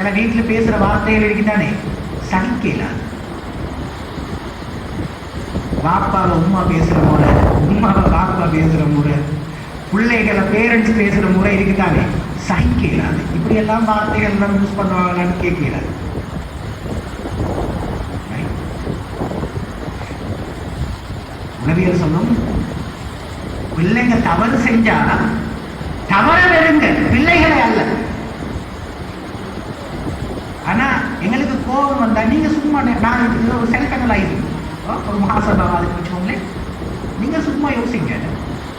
சில வீட்டுல பேசுற வார்த்தைகள் இருக்குதானே? சகிக்கலாம் பாப்பாவை உம்மா பேசுற முறை உமாவை பாப்பா பேசுற முறை பிள்ளைகளை பேரண்ட்ஸ் பேசுற முறை இருக்குதானே? சகிக்கலாது இப்படி எல்லாம் வார்த்தைகள் எல்லாம் யூஸ் பண்ணுவாங்களான்னு கேட்கலாது உணவியல் சொன்னோம். பிள்ளைங்க தவறு செஞ்சா தவற விடுங்க பிள்ளைகளை அல்ல. கோபம் நீங்க சும்மா நான் இது ஒரு செல்ஃப் அனலைஸ் ஒரு மகாசபாவாதுக்கு வச்சுக்கோங்களேன் நீங்க சும்மா யோசிங்க.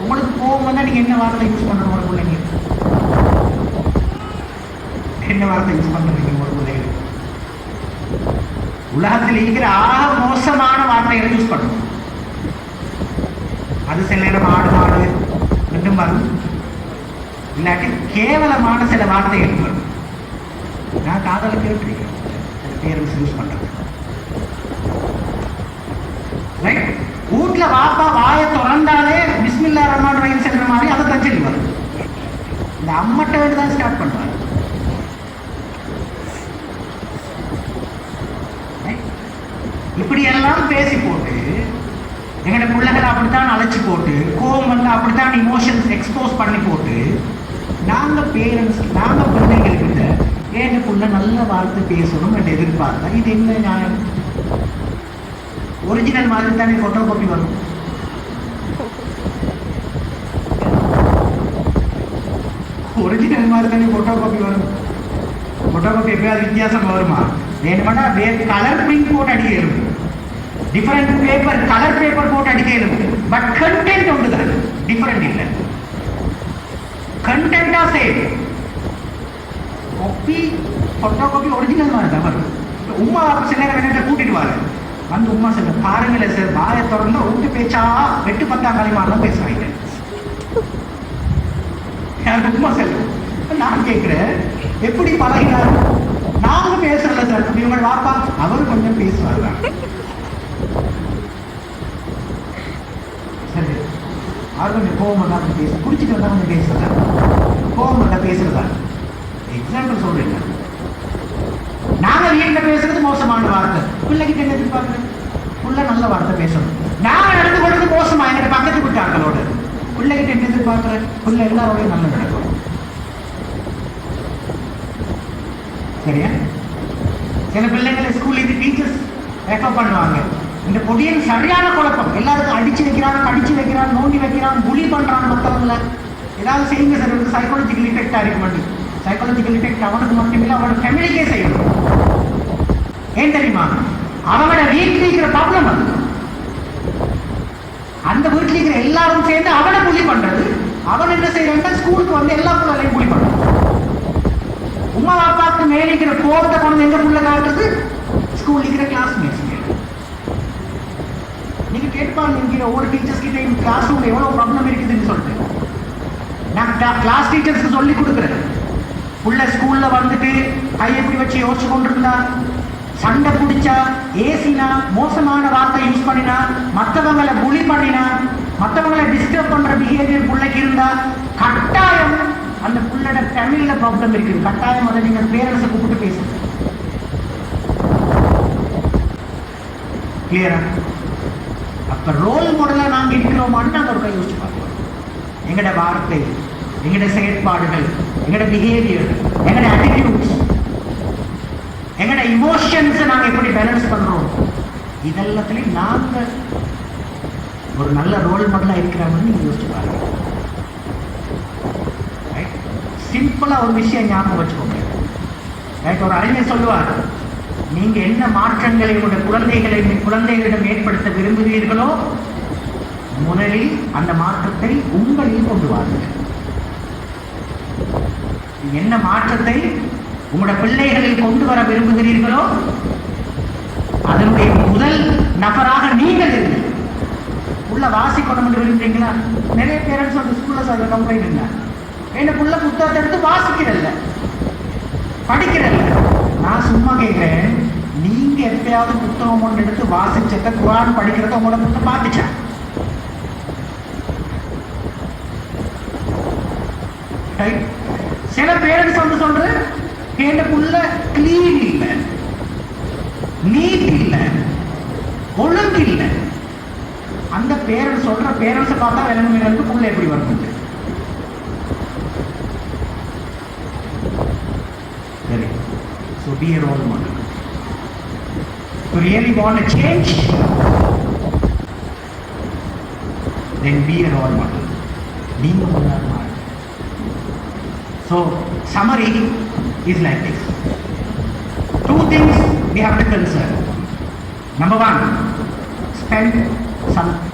உங்களுக்கு கோபம் வந்தால் நீங்க என்ன வார்த்தை யூஸ் பண்ணணும் ஒரு பிள்ளைங்க என்ன வார்த்தை யூஸ் பண்ணுறீங்க ஒரு பிள்ளைங்க உலகத்தில் இருக்கிற ஆக மோசமான வார்த்தைகளை யூஸ் பண்ணணும் அது சில நேரம் ஆடு மாடு ரெண்டும் வரும் இல்லாட்டி கேவலமான சில வார்த்தைகள் வரும் நான் காதலை கேட்டிருக்கேன் பேர் யூஸ் பண்றது. ரைட் வீட்டுல வாப்பா வாயை திறந்தாலே பிஸ்மில்லா ரஹ்மான் ரஹீம் செல்ற மாதிரி அதை தான் வரும் இந்த அம்மட்ட வேண்டு தான் ஸ்டார்ட் பண்ணுவார் இப்படி எல்லாம் பேசி போட்டு எங்கட பிள்ளைகளை அப்படித்தான் அழைச்சி போட்டு கோவம் வந்து அப்படித்தான் இமோஷன்ஸ் எக்ஸ்போஸ் பண்ணி போட்டு நாங்கள் பேரண்ட்ஸ் நாங்கள் பிள்ளைங்கள்கிட்ட ஏன் புள்ள நல்ல வார்த்தை பேசணும் என்று எதிர்பார்த்தா இது என்ன நியாயம்? ஒரிஜினல் மாதிரி தானே ஃபோட்டோ காப்பி வரும். ஒரிஜினல் மாதிரி தானே ஃபோட்டோ காப்பி வரும். ஃபோட்டோ காப்பி எப்பயாவது வித்தியாசம் வருமா? வேணுமெண்டா வேறு கலர் பிரிண்ட் போட்டு அடிக்கலும் டிஃப்ரெண்ட் பேப்பர் கலர் பேப்பர் போட்டு அடிக்கலும் பட் கண்டென்ட் ஒன்று தான் டிஃப்ரெண்ட் இல்லை. கண்டென்ட்டா same. Copy photo copy original மாதிரி தான். வரும் உமா சில நேரம் என்னட்ட கூட்டிட்டு வாரு வந்து உமா சார் பாருங்களேன் சார் வாயை திறந்தா உண்டு பேச்சா வெட்டு பத்தாம் தான் பேசுவாங்க. எனக்கு உமா சார் நான் கேட்கிறேன் எப்படி பழகினார்? நாங்க பேசல சார் இவங்க வாப்பா அவர் கொஞ்சம் பேசுவார்? சரி. அவர் கொஞ்சம் கோவம் தான் பேச குடிச்சிட்டு வந்தா கொஞ்சம் பேசுறதா? கோவம் தான் பேசுறதா? எக்ஸாம்பிள் சொல்றீங்க. நாங்க வீட்டில் பேசுறது மோசமான வார்த்தை. பிள்ளைகிட்ட என்ன எதிர்பார்க்கறது புள்ள நல்ல வார்த்தை பேசணும். நான் நடந்து கொள்றது மோசமா. எங்க பக்கத்து விட்டாங்களோட பிள்ளைகிட்ட என்ன எதிர்பார்க்குறேன் பிள்ளை எல்லாரோடையும் நல்ல நடக்கும். சரியா? சில பிள்ளைங்களை ஸ்கூல்ல இது டீச்சர்ஸ் ரெஃபர் பண்ணுவாங்க. இந்த பொடியன் சரியான குழப்பம். எல்லாருக்கும் அடிச்சு வைக்கிறான் கடிச்சு வைக்கிறான் நோண்டி வைக்கிறான் புலி பண்றான் மற்றவங்களை ஏதாவது செய்யுங்க சார் சைக்காலஜிக்கல் இஃபெக்டா இருக்க மாட்டேங்குது சைக்காலஜிக்கல் இஃபெக்ட் அவனுக்கு மட்டும் இல்லை அவனோட ஃபேமிலிக்கே செய்யணும் ஏன் தெரியுமா? அவனோட வீட்டில் இருக்கிற ப்ராப்ளம் அது. அந்த வீட்டில் இருக்கிற எல்லாரும் சேர்ந்து அவனை புலி பண்றது. அவன் என்ன செய்யறாங்க ஸ்கூலுக்கு வந்து எல்லா பிள்ளைகளையும் புலி பண்றான். உமா அப்பாவுக்கு மேலே இருக்கிற கோபத்தை கொண்டு எங்க புள்ள காட்டுறது? ஸ்கூல் இருக்கிற கிளாஸ்மேட்ஸ் நீங்க கேட்பாங்க இங்க ஒவ்வொரு டீச்சர்ஸ் கிட்ட கிளாஸ் ரூம்ல எவ்வளவு ப்ராப்ளம் இருக்குதுன்னு சொல்லிட்டு. நான் கிளாஸ் டீச்சர்ஸ்க்கு சொல்லி கொடுக்குறேன். உள்ள ஸ்கூல்ல வந்துட்டு கையை எப்படி வச்சு யோசிச்சு கொண்டிருந்தா சண்டை பிடிச்சா ஏசினா மோசமான வார்த்தை யூஸ் பண்ணினா மற்றவங்களை புலி பண்ணினா மற்றவங்களை டிஸ்டர்ப் பண்ற பிஹேவியர் பிள்ளைக்கு இருந்தா கட்டாயம் அந்த புள்ளட ஃபேமிலியில ப்ராப்ளம் இருக்குது. கட்டாயம் அதை நீங்க பேரண்ட்ஸை கூப்பிட்டு பேசுங்க. கிளியரா அப்ப ரோல் மாடலா நாங்க இருக்கிறோமான்னு நாங்க ஒரு கை யோசிச்சு பார்க்கலாம் எங்கட வார்த்தை? எங்களோட செயற்பாடுகள் எங்களோட பிஹேவியர் எங்கட ஆட்டிடியூட்ஸ் எங்கட இமோஷன்ஸை நாங்கள் எப்படி பேலன்ஸ் பண்ணுறோம் இதெல்லாத்துலையும் நாங்கள் ஒரு நல்ல ரோல் மாடலாக இருக்கிறாங்கன்னு நீங்கள் யோசிச்சு பாருங்க. சிம்பிளாக ஒரு விஷயம் ஞாபகம் வச்சுக்கோங்க. ரைட் ஒரு அறிஞர் சொல்லுவார் நீங்கள் என்ன மாற்றங்களை உங்களுடைய குழந்தைகளை குழந்தைகளிடம் ஏற்படுத்த விரும்புகிறீர்களோ முதலில் அந்த மாற்றத்தை உங்களில் கொண்டு வாருங்கள். என்ன மாற்றத்தை உங்களோட பிள்ளைகளில் கொண்டு வர விரும்புகிறீர்களோ அதனுடைய முதல் நபராக நீங்கள் இருங்கள் உள்ள வாசிக்கணும் என்று விரும்புறீங்களா? நிறைய பேரண்ட்ஸ் வந்து ஸ்கூல்ல சொல்ற கம்ப்ளைண்ட் இல்லை. என்ன புள்ள புத்தகத்தை எடுத்து வாசிக்கிறல்ல. படிக்கிறல்ல. நான் சும்மா கேட்கிறேன் நீங்க எப்பயாவது புத்தகம் ஒன்று எடுத்து வாசிச்சத குரான் படிக்கிறத உங்களோட புத்தகம் பார்த்துச்சா? டைப் சில பேரண்ட்ஸ் வந்து சொல்ற கேட்ட புள்ள கிளீன் இல்லை. நீட் இல்லை. ஒழுங்கு இல்லை. அந்த பேரண்ட்ஸ் சொல்ற பேரண்ட்ஸை பார்த்தா விலங்குகளுக்கு புள்ள எப்படி வரும்? சரி. So be role model to really want to change, then be a role. So summary is like this. Two things we have to consider. Number one, spend some